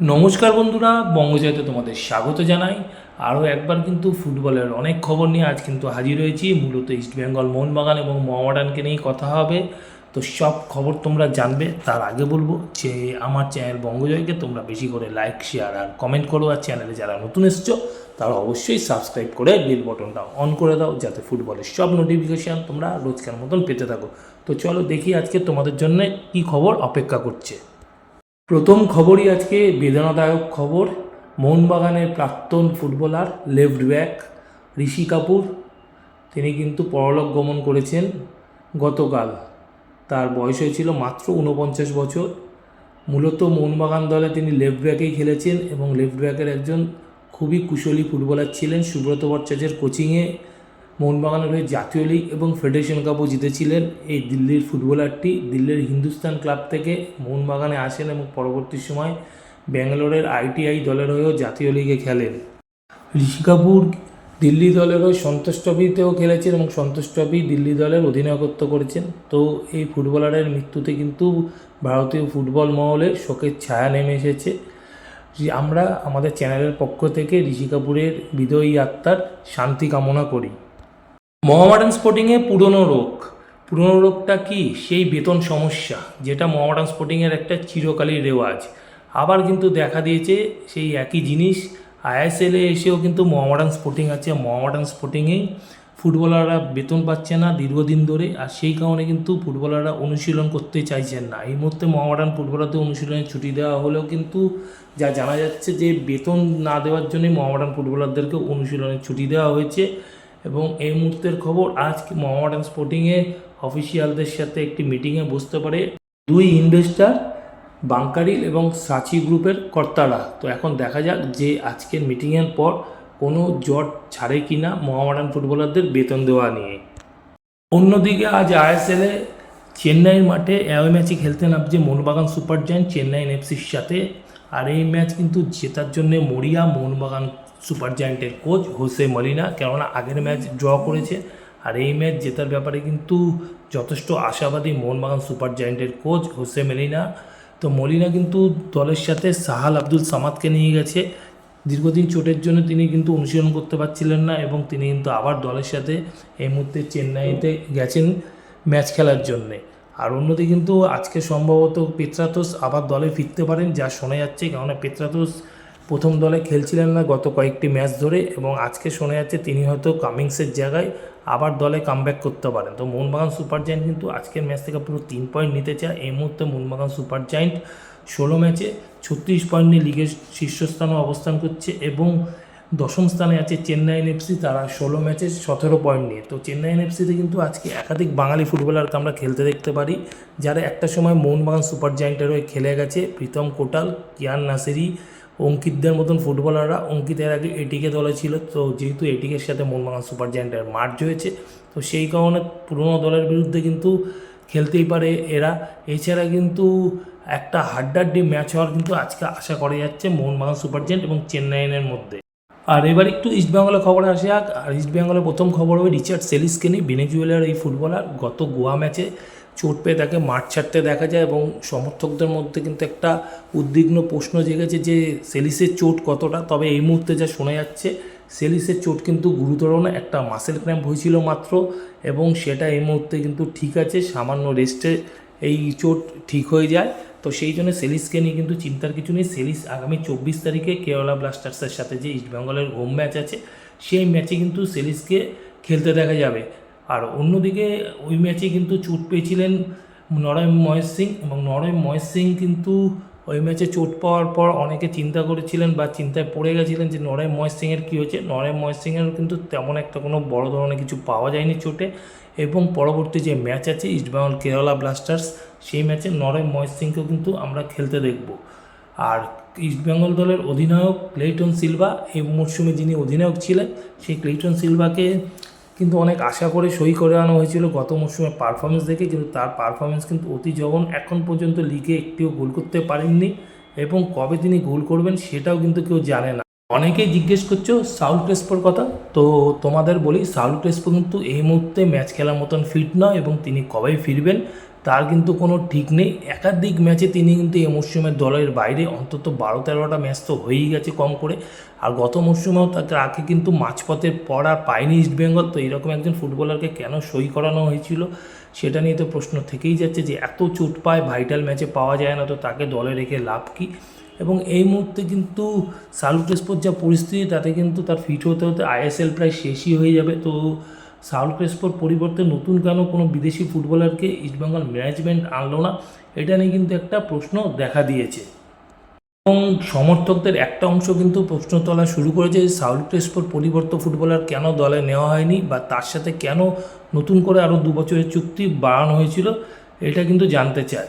নমস্কার বন্ধুরা, বঙ্গজয়তে তোমাদের স্বাগত জানাই। আরও একবার কিন্তু ফুটবলের অনেক খবর নিয়ে আজ কিন্তু হাজির হয়েছি। মূলত ইস্টবেঙ্গল মোহনবাগান এবং মোহামেডানকে নিয়েই কথা হবে। তো সব খবর তোমরা জানবে, তার আগে বলব যে আমার চ্যানেল বঙ্গজয়কে তোমরা বেশি করে লাইক, শেয়ার আর কমেন্ট করো। আর চ্যানেলে যারা নতুন এসছো, তারা অবশ্যই সাবস্ক্রাইব করে বেল বটনটা অন করে দাও, যাতে ফুটবলের সব নোটিফিকেশান তোমরা রোজকার মতন পেতে থাকো। তো চলো দেখি আজকে তোমাদের জন্য কী খবর অপেক্ষা করছে। প্রথম খবরই আজকে বেদনাদায়ক খবর। মোহনবাগানের প্রাক্তন footballer left back Rishi Kapoor, তিনি কিন্তু পরলোক গমন করেছেন গতকাল। তার বয়স হয়েছিল মাত্র উনপঞ্চাশ বছর। মূলত মোহনবাগান দলে তিনি লেফট ব্যাকেই খেলেছেন এবং লেফট ব্যাকের একজন খুবই কুশলী ফুটবলার ছিলেন, সুব্রত ভট্টাচার্যের কোচিংয়ে। মোহনবাগানের হয়ে জাতীয় লিগ এবং ফেডারেশন কাপও জিতেছিলেন এই দিল্লির ফুটবলারটি। দিল্লির হিন্দুস্তান ক্লাব থেকে মোহনবাগানে আসেন এবং পরবর্তী সময় ব্যাঙ্গালোরের আইটিআই দলের হয়েও জাতীয় লিগে খেলেন। ঋষি কাপুর দিল্লি দলের হয়ে সন্তোষ ট্রফিতেও খেলেছেন এবং সন্তোষ ট্রফি দিল্লি দলের অধিনায়কত্ব করেছেন। তো এই ফুটবলারের মৃত্যুতে কিন্তু ভারতীয় ফুটবল মহলে শোকের ছায়া নেমে এসেছে। আমরা আমাদের চ্যানেলের পক্ষ থেকে ঋষি কাপুরের বিদয়ী আত্মার শান্তি কামনা করি। মোহামেডান স্পোর্টিংয়ে পুরনো রোগ। পুরনো রোগটা কি? সেই বেতন সমস্যা, যেটা মোহামেডান স্পোর্টিংয়ের একটা চিরকালীন রেওয়াজ। আবার কিন্তু দেখা দিয়েছে সেই একই জিনিস। আইএসএলে এসেও কিন্তু মোহামেডান স্পোর্টিং আছে। মোহামেডান স্পোর্টিংয়েই ফুটবলাররা বেতন পাচ্ছে না দীর্ঘদিন ধরে আর সেই কারণে কিন্তু ফুটবলাররা অনুশীলন করতে চাইছেন না। এই মুহূর্তে মোহামেডান ফুটবলারদের অনুশীলনে ছুটি দেওয়া হলেও কিন্তু যা জানা যাচ্ছে যে বেতন না দেওয়ার জন্যই মোহামেডান ফুটবলারদেরকে অনুশীলনে ছুটি দেওয়া হয়েছে। এবং এই মুহূর্তের খবর আজ মোহামেডান স্পোর্টিংয়ে অফিসিয়ালদের সাথে একটি মিটিংয়ে বসতে পারে দুই ইনভেস্টার, বাংকারিল এবং সাচি গ্রুপের কর্তারা। তো এখন দেখা যাক যে আজকের মিটিংয়ের পর কোনো জট ছাড়ে কি না ফুটবলারদের বেতন দেওয়া নিয়ে। অন্যদিকে আজ আইএসএলে চেন্নাইয়ের মাঠে অ্যাওয়ে ম্যাচে খেলতে নামছে মোহনবাগান সুপার জায়ান্ট চেন্নাই এফসির সাথে। আর এই ম্যাচ কিন্তু জেতার জন্য মরিয়া, মোহনবাগান সুপার জায়ান্টের কোচ হোসে মলিনা, কেননা আগের ম্যাচ ড্র করেছে। আর এই ম্যাচ জেতার ব্যাপারে কিন্তু যথেষ্ট আশাবাদী মোহনবাগান সুপার জায়ান্টের কোচ হোসে মেলিনা। তো মলিনা কিন্তু দলের সাথে সাহাল আব্দুল সামাদকে নিয়ে গেছে। দীর্ঘদিন চোটের জন্য তিনি কিন্তু অনুশীলন করতে পারছিলেন না এবং তিনি কিন্তু আবার দলের সাথে এই মুহূর্তে চেন্নাইতে গেছেন ম্যাচ খেলার জন্যে। আর অন্যদিকে কিন্তু আজকে সম্ভবত পেত্রাতোস আবার দলে ফিরতে পারেন, যা শোনা যাচ্ছে। কেননা পেত্রাতোস প্রথম দলে খেলছিলেন না গত কয়েকটি ম্যাচ ধরে এবং আজকে শোনা যাচ্ছে তিনি হয়তো কামিংসের জায়গায় আবার দলে কামব্যাক করতে পারেন। তো মোহনবাগান সুপার জায়েন্ট কিন্তু আজকের ম্যাচ থেকে পুরো তিন পয়েন্ট নিতে চায়। এই মুহূর্তে মোহনবাগান সুপার জায়েন্ট ষোলো ম্যাচে ছত্রিশ পয়েন্ট নিয়ে লিগের শীর্ষস্থানে অবস্থান করছে এবং দশম স্থানে আছে চেন্নাই এফসি তারা ষোলো ম্যাচে সতেরো পয়েন্ট নিয়ে। তো চেন্নাই এফসিতে কিন্তু আজকে একাধিক বাঙালি ফুটবলারকে আমরা খেলতে দেখতে পারি, যারা একটা সময় মোহনবাগান সুপার জায়েন্টের হয়ে খেলে গেছে। প্রীতম কোটাল, কিয়ান নাসেরি অঙ্কিতদের মতন ফুটবলাররা অঙ্কিতের আগে এটিকে দলে ছিল। তো যেহেতু এটিকের সাথে মোহনবাগান সুপার জায়েন্টের মার্চ হয়েছে, তো সেই কারণে পুরনো দলের বিরুদ্ধে কিন্তু খেলতেই পারে এরা। এছাড়া কিন্তু একটা হাড্ডাড্ডি ম্যাচ হওয়ার কিন্তু আজকে আশা করা যাচ্ছে মোহনবাগান সুপার জায়েন্ট এবং চেন্নাইয়ের মধ্যে। আর এবার একটু ইস্টবেঙ্গলের খবরে আসে আর ইস্টবেঙ্গলের প্রথম খবর হবে রিচার্ড সেলিসকে নিয়ে। ভেনেজুয়েলার এই ফুটবলার গত গোয়া ম্যাচে চোট পেয়ে তাকে মাঠ ছাড়তে দেখা যায় এবং সমর্থকদের মধ্যে কিন্তু একটা উদ্বিগ্ন প্রশ্ন জেগেছে যে সেলিসের চোট কতটা? তবে এই মুহূর্তে যা শোনা যাচ্ছে, সেলিসের চোট কিন্তু গুরুতর না, একটা মাসেল ক্র্যাম্প হয়েছিল মাত্র এবং সেটা এই মুহূর্তে কিন্তু ঠিক আছে, সামান্য রেস্টে এই চোট ঠিক হয়ে যায়। তো সেই জন্য সেলিসকে নিয়ে কিন্তু চিন্তার কিছু নেই। সেলিস আগামী চব্বিশ তারিখে কেরালা ব্লাস্টার্সের সাথে যে ইস্টবেঙ্গলের হোম ম্যাচ আছে, সেই ম্যাচে কিন্তু সেলিসকে খেলতে দেখা যাবে। আর অন্যদিকে ওই ম্যাচে কিন্তু চোট পেয়েছিলেন নরয় মহেশ সিং এবং নরয় মহেশ সিং কিন্তু ওই ম্যাচে চোট পাওয়ার পর অনেকে চিন্তা করেছিলেন বা চিন্তায় পড়ে গেছিলেন যে নরয় মহেশ সিংয়ের কী হয়েছে। নরয় মহেশ সিংয়ের কিন্তু তেমন একটা কোনো বড় ধরনের কিছু পাওয়া যায়নি চোটে এবং পরবর্তী যে ম্যাচ আছে ইস্টবেঙ্গল কেরালা ব্লাস্টার্স, সেই ম্যাচে নরয় মহেশ সিংকেও কিন্তু আমরা খেলতে দেখব। আর ইস্টবেঙ্গল দলের অধিনায়ক ক্লেইটন সিলভা, এই মরশুমে যিনি অধিনায়ক ছিলেন, সেই ক্লেইটন সিলভাকে কিন্তু অনেক আশা করে সই করে আনা হয়েছিল। গত মরশুমে পারফরমেন্স দেখে কিন্তু তার পারফরমেন্স কিন্তু অতি জঘন এখন পর্যন্ত লিগে একটিও গোল করতে পারেননি এবং কবে তিনি গোল করবেন সেটাও কিন্তু কেউ জানে না। অনেকেই জিজ্ঞেস করছ সাউল ক্রেসপোর কথা? তো তোমাদের বলি, সাউল ক্রেসপো কিন্তু এই মুহূর্তে ম্যাচ খেলার মতন ফিট নয় এবং তিনি কবেই ফিরবেন? তার কিন্তু কোনো ঠিক নেই। একাধিক ম্যাচে তিনি কিন্তু এই মরশুমের দলের বাইরে অন্তত বারো তেরোটা ম্যাচ তো হয়েই গেছে কম করে। আর গত মরশুমেও তাকে কিন্তু মাঝপথের পর আর পায়নি ইস্টবেঙ্গল তো এরকম একজন ফুটবলারকে কেন সই করানো হয়েছিল সেটা নিয়ে তো প্রশ্ন থেকেই যাচ্ছে যে এত চোট পায়, ভাইটাল ম্যাচে পাওয়া যায় না, তো তাকে দলে রেখে লাভ কী? এবং এই মুহূর্তে কিন্তু সাউল ক্রেসপোর যা পরিস্থিতি, তাতে কিন্তু তার ফিট হতে হতে আইএসএল প্রায় শেষই হয়ে যাবে। তো সাউল ক্রেসপোর পরিবর্তে নতুন কেন কোনো বিদেশি ফুটবলারকে ইস্টবেঙ্গল ম্যানেজমেন্ট আনলো না? এটা নিয়ে কিন্তু একটা প্রশ্ন দেখা দিয়েছে। এবং সমর্থকদের একটা অংশ কিন্তু প্রশ্ন তোলা শুরু করেছে সাউল ক্রেসপোর পরিবর্তে ফুটবলার কেন দলে নেওয়া হয়নি বা তার সাথে কেন নতুন করে আরও দু বছরের চুক্তি বাড়ানো হয়েছিল, এটা কিন্তু জানতে চায়